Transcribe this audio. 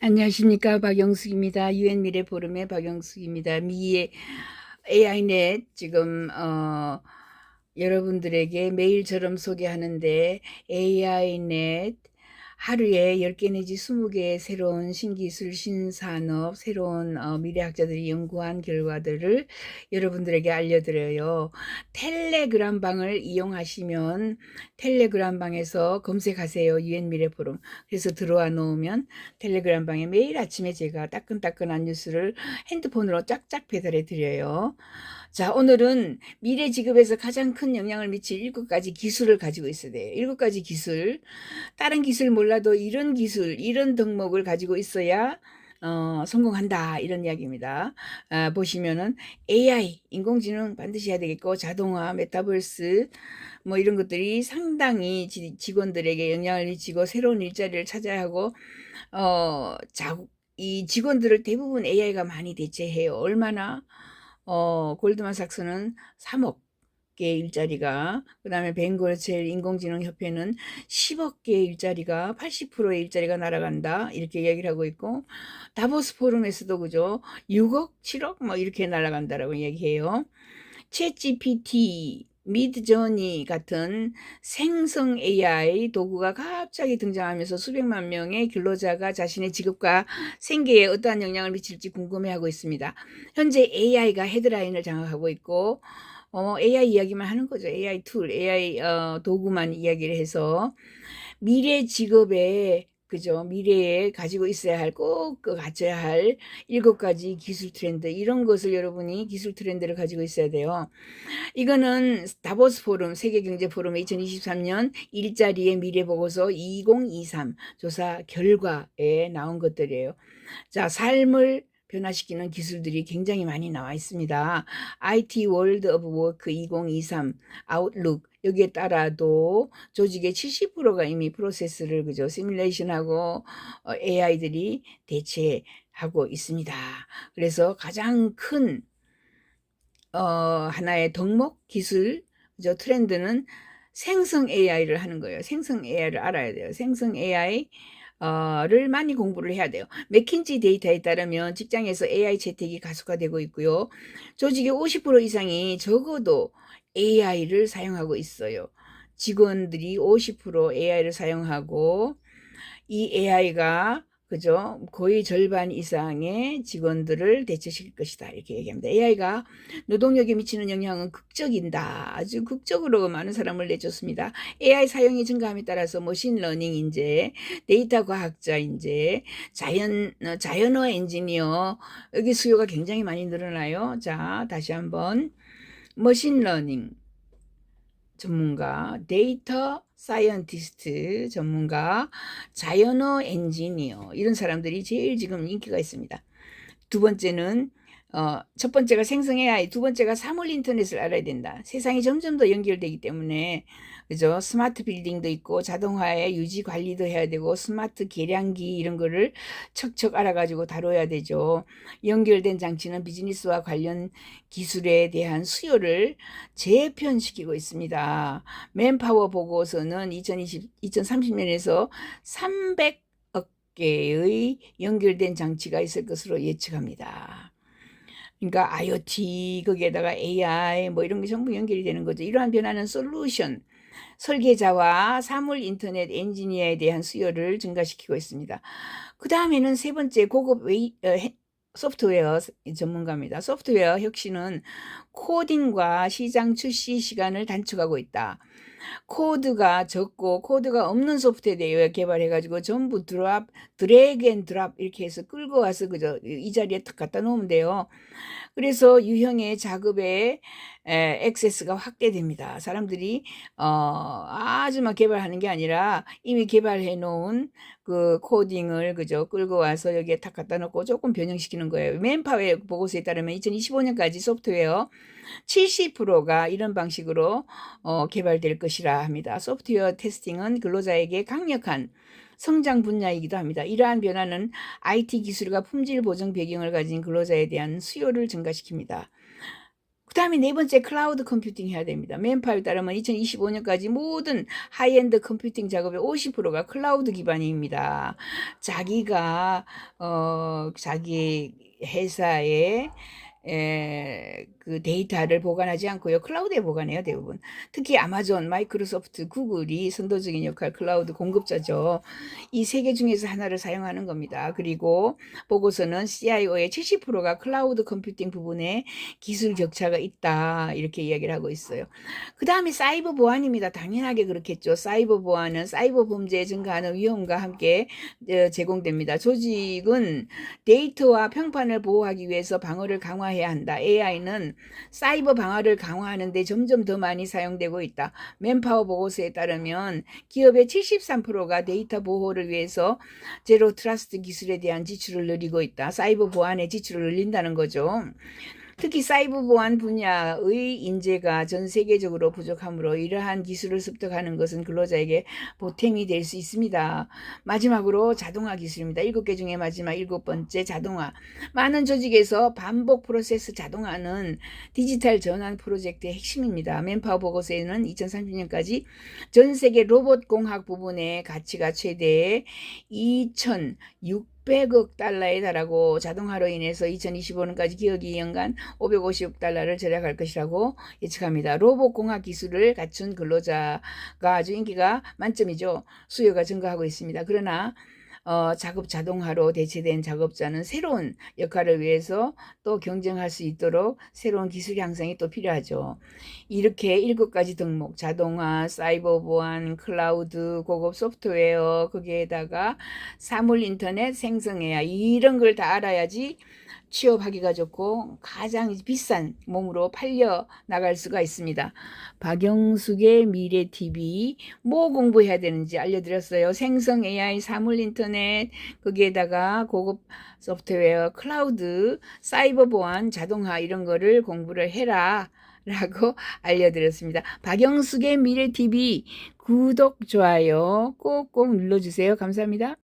안녕하십니까 박영숙입니다. 유엔 미래 포럼의 박영숙입니다. 미의 AI넷 지금 어, 여러분들에게 메일처럼 소개하는데 AI넷 하루에 10개 내지 20개의 새로운 신기술, 신산업, 새로운 어, 미래학자들이 연구한 결과들을 여러분들에게 알려드려요. 텔레그램 방을 이용하시면 텔레그램 방에서 검색하세요. 유엔 미래 포럼. 그래서 들어와 놓으면 텔레그램 방에 매일 아침에 제가 따끈따끈한 뉴스를 핸드폰으로 쫙쫙 배달해 드려요. 자, 오늘은 미래 직업에서 가장 큰 영향을 미칠 일곱 가지 기술을 가지고 있어야 돼요. 일곱 가지 기술. 다른 기술 몰라 도 이런 기술, 이런 덕목을 가지고 있어야 어, 성공한다. 이런 이야기입니다. 아, 보시면은 AI, 인공지능 반드시 해야 되겠고, 자동화, 메타버스, 뭐 이런 것들이 상당히 지- 직원들에게 영향을 미치고 새로운 일자리를 찾아야 하고, 어, 자, 이 직원들을 대부분 AI가 많이 대체해요. 얼마나? 어, 골드만삭스는 3억 개의 일자리가, 그 다음에 벵거첼 인공지능 협회는 10억 개의 일자리가, 80%의 일자리가 날아간다. 이렇게 이야기를 하고 있고, 다보스 포럼에서도 그죠? 6억, 7억? 뭐 이렇게 날아간다라고 얘기해요. 챗 GPT, 미드저니 같은 생성 AI 도구가 갑자기 등장하면서 수백만 명의 근로자가 자신의 직업과 생계에 어떠한 영향을 미칠지 궁금해하고 있습니다. 현재 AI가 헤드라인을 장악하고 있고 어, AI 이야기만 하는 거죠. AI 툴, AI 어, 도구만 이야기를 해서 미래 직업에 그죠? 미래에 가지고 있어야 할, 꼭 갖춰야 할 일곱 가지 기술 트렌드, 이런 것을 여러분이 기술 트렌드를 가지고 있어야 돼요. 이거는 다보스 포럼, 세계경제 포럼 2023년 일자리의 미래 보고서 2023 조사 결과에 나온 것들이에요. 자, 삶을 변화시키는 기술들이 굉장히 많이 나와 있습니다. IT 월드 오브 워크 2023 아웃룩 여기에 따라도 조직의 70%가 이미 프로세스를 그죠 시뮬레이션하고 어, AI들이 대체하고 있습니다. 그래서 가장 큰 어, 하나의 덕목 기술 그죠 트렌드는 생성 AI를 하는 거예요. 생성 AI를 알아야 돼요. 생성 AI 를 많이 공부를 해야 돼요. 맥킨지 데이터에 따르면 직장에서 AI 채택이 가속화되고 있고요. 조직의 50% 이상이 적어도 AI를 사용하고 있어요. 직원들이 50% AI를 사용하고 이 AI가 그죠? 거의 절반 이상의 직원들을 대체시킬 것이다. 이렇게 얘기합니다. AI가 노동력에 미치는 영향은 극적인다. 아주 극적으로 많은 사람을 내줬습니다. AI 사용이 증가함에 따라서 머신러닝 인재, 데이터 과학자 인재, 자연, 어, 자연어 엔지니어, 여기 수요가 굉장히 많이 늘어나요. 자, 다시 한번. 머신러닝 전문가, 데이터 사이언티스트 전문가, 자연어 엔지니어 이런 사람들이 제일 지금 인기가 있습니다. 두 번째는 어, 첫 번째가 생성 AI, 두 번째가 사물 인터넷을 알아야 된다. 세상이 점점 더 연결되기 때문에 그죠? 스마트 빌딩도 있고 자동화의 유지 관리도 해야 되고 스마트 계량기 이런 거를 척척 알아가지고 다뤄야 되죠. 연결된 장치는 비즈니스와 관련 기술에 대한 수요를 재편시키고 있습니다. 맨파워 보고서는 2020, 2030년에서 300억 개의 연결된 장치가 있을 것으로 예측합니다. 그러니까 IoT 거기에다가 AI 뭐 이런 게 전부 연결이 되는 거죠. 이러한 변화는 솔루션 설계자와 사물 인터넷 엔지니어에 대한 수요를 증가시키고 있습니다. 그 다음에는 세 번째 고급 웨이, 어, 해- 소프트웨어 전문가입니다. 소프트웨어 혁신은 코딩과 시장 출시 시간을 단축하고 있다. 코드가 적고 코드가 없는 소프트웨어 개발해가지고 전부 드랍, 드래그 앤 드랍 이렇게 해서 끌고 와서 그저 이 자리에 탁 갖다 놓으면 돼요. 그래서 유형의 작업에 에, 액세스가 확대됩니다. 사람들이 어, 아주만 개발하는 게 아니라 이미 개발해 놓은 그 코딩을 그저 끌고 와서 여기에 탁 갖다 놓고 조금 변형시키는 거예요. 맨파워 보고서에 따르면 2025년까지 소프트웨어 70%가 이런 방식으로 어, 개발될 것이라 합니다. 소프트웨어 테스팅은 근로자에게 강력한 성장 분야이기도 합니다. 이러한 변화는 IT 기술과 품질 보정 배경을 가진 근로자에 대한 수요를 증가시킵니다. 그 다음에 네 번째 클라우드 컴퓨팅 해야 됩니다. 맨파워에 따르면 2025년까지 모든 하이엔드 컴퓨팅 작업의 50%가 클라우드 기반입니다. 자기가 어 자기 회사에 에, 그 데이터를 보관하지 않고요. 클라우드에 보관해요, 대부분. 특히 아마존, 마이크로소프트, 구글이 선도적인 역할, 클라우드 공급자죠. 이 세 개 중에서 하나를 사용하는 겁니다. 그리고 보고서는 CIO의 70%가 클라우드 컴퓨팅 부분에 기술 격차가 있다. 이렇게 이야기를 하고 있어요. 그 다음에 사이버 보안입니다. 당연하게 그렇겠죠. 사이버 보안은 사이버 범죄에 증가하는 위험과 함께 어, 제공됩니다. 조직은 데이터와 평판을 보호하기 위해서 방어를 강화해야 한다. AI는 사이버 방어를 강화하는 데 점점 더 많이 사용되고 있다. 맨파워 보고서에 따르면 기업의 73%가 데이터 보호를 위해서 제로 트러스트 기술에 대한 지출을 늘리고 있다. 사이버 보안의 지출을 늘린다는 거죠. 특히 사이버 보안 분야의 인재가 전 세계적으로 부족하므로 이러한 기술을 습득하는 것은 근로자에게 보탬이 될 수 있습니다. 마지막으로 자동화 기술입니다. 일곱 개 중에 마지막 일곱 번째 자동화. 많은 조직에서 반복 프로세스 자동화는 디지털 전환 프로젝트의 핵심입니다. 맨파워 보고서에는 2030년까지 전 세계 로봇 공학 부분의 가치가 최대 2,600 억 달러에 달하고 자동화로 인해서 2025년까지 기업이 연간 550억 달러를 절약할 것이라고 예측합니다. 로봇 공학 기술을 갖춘 근로자가 아주 인기가 만점이죠. 수요가 증가하고 있습니다. 그러나 어, 작업 자동화로 대체된 작업자는 새로운 역할을 위해서 또 경쟁할 수 있도록 새로운 기술 향상이 또 필요하죠. 이렇게 일곱 가지 덕목, 자동화, 사이버 보안, 클라우드, 고급 소프트웨어, 거기에다가 사물 인터넷, 생성 AI 이런 걸 다 알아야지 취업하기가 좋고 가장 비싼 몸으로 팔려 나갈 수가 있습니다. 박영숙의 미래 TV 뭐 공부해야 되는지 알려드렸어요. 생성 AI, 사물 인터넷, 거기에다가 고급 소프트웨어, 클라우드, 사이버 보안, 자동화 이런 거를 공부를 해라. 라고 알려드렸습니다. 박영숙의 미래 TV 구독, 좋아요 꼭꼭 눌러주세요. 감사합니다.